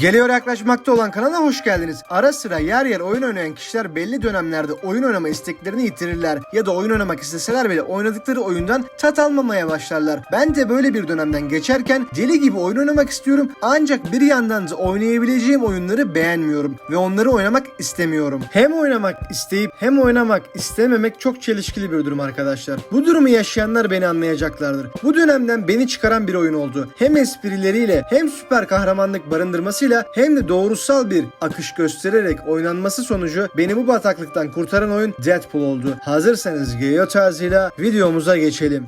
Geliyor yaklaşmakta olan kanala hoş geldiniz. Ara sıra yer yer oyun oynayan kişiler belli dönemlerde oyun oynama isteklerini yitirirler. Ya da oyun oynamak isteseler bile oynadıkları oyundan tat almamaya başlarlar. Ben de böyle bir dönemden geçerken deli gibi oyun oynamak istiyorum. Ancak bir yandan da oynayabileceğim oyunları beğenmiyorum. Ve onları oynamak istemiyorum. Hem oynamak isteyip hem oynamak istememek çok çelişkili bir durum arkadaşlar. Bu durumu yaşayanlar beni anlayacaklardır. Bu dönemden beni çıkaran bir oyun oldu. Hem esprileriyle hem süper kahramanlık barındırmasıyla hem de doğrusal bir akış göstererek oynanması sonucu beni bu bataklıktan kurtaran oyun Deadpool oldu. Hazırsanız Geo tarzıyla videomuza geçelim.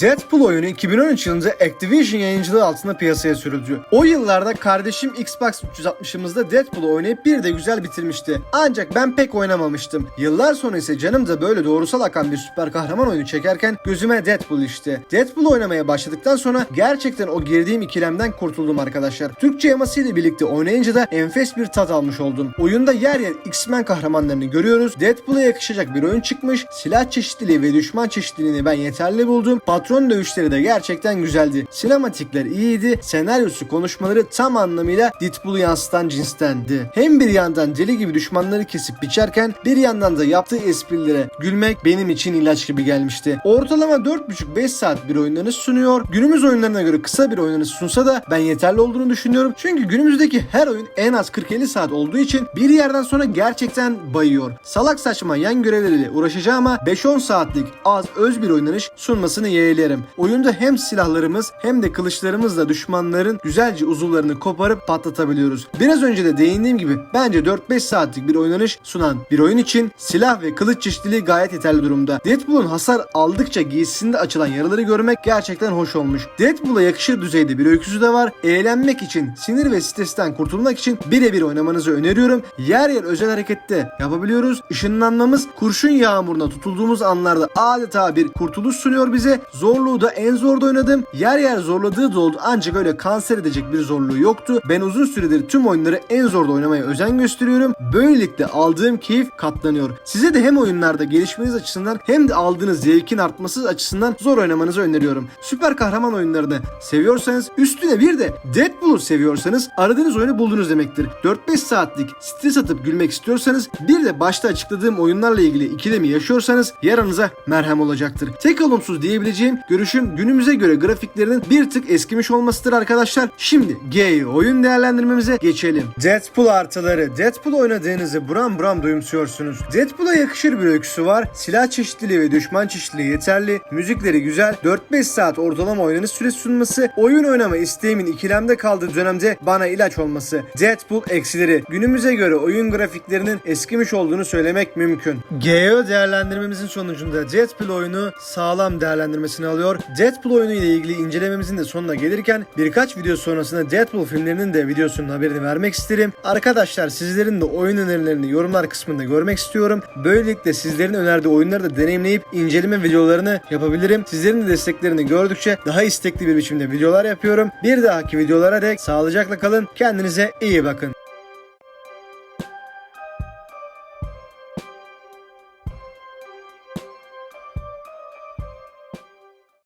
Deadpool oyunu 2013 yılında Activision yayıncılığı altında piyasaya sürüldü. O yıllarda kardeşim Xbox 360'ımızda Deadpool'u oynayıp bir de güzel bitirmişti. Ancak ben pek oynamamıştım. Yıllar sonra ise canım da böyle doğrusal akan bir süper kahraman oyunu çekerken gözüme Deadpool işte. Deadpool oynamaya başladıktan sonra gerçekten o girdiğim ikilemden kurtuldum arkadaşlar. Türkçe yamasıyla birlikte oynayınca da enfes bir tat almış oldum. Oyunda yer yer X-Men kahramanlarını görüyoruz. Deadpool'a yakışacak bir oyun çıkmış. Silah çeşitliliği ve düşman çeşitliliğini ben yeterli buldum. Patron dövüşleri de gerçekten güzeldi. Sinematikler iyiydi. Senaryosu, konuşmaları tam anlamıyla Deadpool'u yansıtan cinstendi. Hem bir yandan deli gibi düşmanları kesip biçerken bir yandan da yaptığı esprilere gülmek benim için ilaç gibi gelmişti. Ortalama 4,5-5 saat bir oyunlarını sunuyor. Günümüz oyunlarına göre kısa bir oyunlarını sunsa da ben yeterli olduğunu düşünüyorum. Çünkü günümüzdeki her oyun en az 40-50 saat olduğu için bir yerden sonra gerçekten bayıyor. Salak saçma yan görevleriyle uğraşacağıma 5-10 saatlik az öz bir oynanış sunmasını yeğlerim. Oyunda hem silahlarımız hem de kılıçlarımızla düşmanların güzelce uzuvlarını koparıp patlatabiliyoruz. Biraz önce de değindiğim gibi bence 4-5 saatlik bir oynanış sunan bir oyun için silah ve kılıç çeşitliliği gayet yeterli durumda. Deadpool'un hasar aldıkça giysisinde açılan yaraları görmek gerçekten hoş olmuş. Deadpool'a yakışır düzeyde bir öyküsü de var. Eğlenmek için, sinir ve stresten kurtulmak için birebir oynamanızı öneriyorum. Yer yer özel harekette yapabiliyoruz. Işınlanmamız kurşun yağmuruna tutulduğumuz anlarda adeta bir kurtuluş sunuyor bize. Zorluğu da en zorda oynadım. Yer yer zorladığı da oldu ancak öyle kanser edecek bir zorluğu yoktu. Ben uzun süredir tüm oyunları en zorda oynamaya özen gösteriyorum. Böylelikle aldığım keyif katlanıyor. Size de hem oyunlarda gelişmeniz açısından hem de aldığınız zevkin artması açısından zor oynamanızı öneriyorum. Süper kahraman oyunlarını seviyorsanız üstüne bir de Deadpool'u seviyorsanız aradığınız oyunu buldunuz demektir. 4-5 saatlik stres atıp gülmek istiyorsanız bir de başta açıkladığım oyunlarla ilgili ikilemi yaşıyorsanız yaranıza merhem olacaktır. Tek olumsuz diyebileceğim görüşüm günümüze göre grafiklerinin bir tık eskimiş olmasıdır arkadaşlar. Şimdi G oyun değerlendirmemize geçelim. Deadpool artıları. Deadpool oynadığınızı buram buram duyumsuyorsunuz. Deadpool'a yakışır bir öyküsü var. Silah çeşitliliği ve düşman çeşitliliği yeterli. Müzikleri güzel. 4-5 saat ortalama oynanış süresi sunması. Oyun oynama isteğimin ikilemde kaldığı dönemde bana ilaç olması. Deadpool eksileri. Günümüze göre oyun grafiklerinin eskimiş olduğunu söylemek mümkün. GEO değerlendirmemizin sonucunda Deadpool oyunu sağlam değerlendirmesini alıyor. Deadpool oyunu ile ilgili incelememizin de sonuna gelirken birkaç video sonrasında Deadpool filmlerinin de videosunun haberini vermek isterim. Arkadaşlar sizlerin de oyun önerilerini yorumlar kısmında görmek istiyorum. Böylelikle sizlerin önerdiği oyunları da deneyimleyip inceleme videolarını yapabilirim. Sizlerin de desteklerini gördükçe daha istekli bir biçimde videolar yapıyorum. Bir dahaki videolara dek sağlıcakla kalın. Kendinize iyi bakın.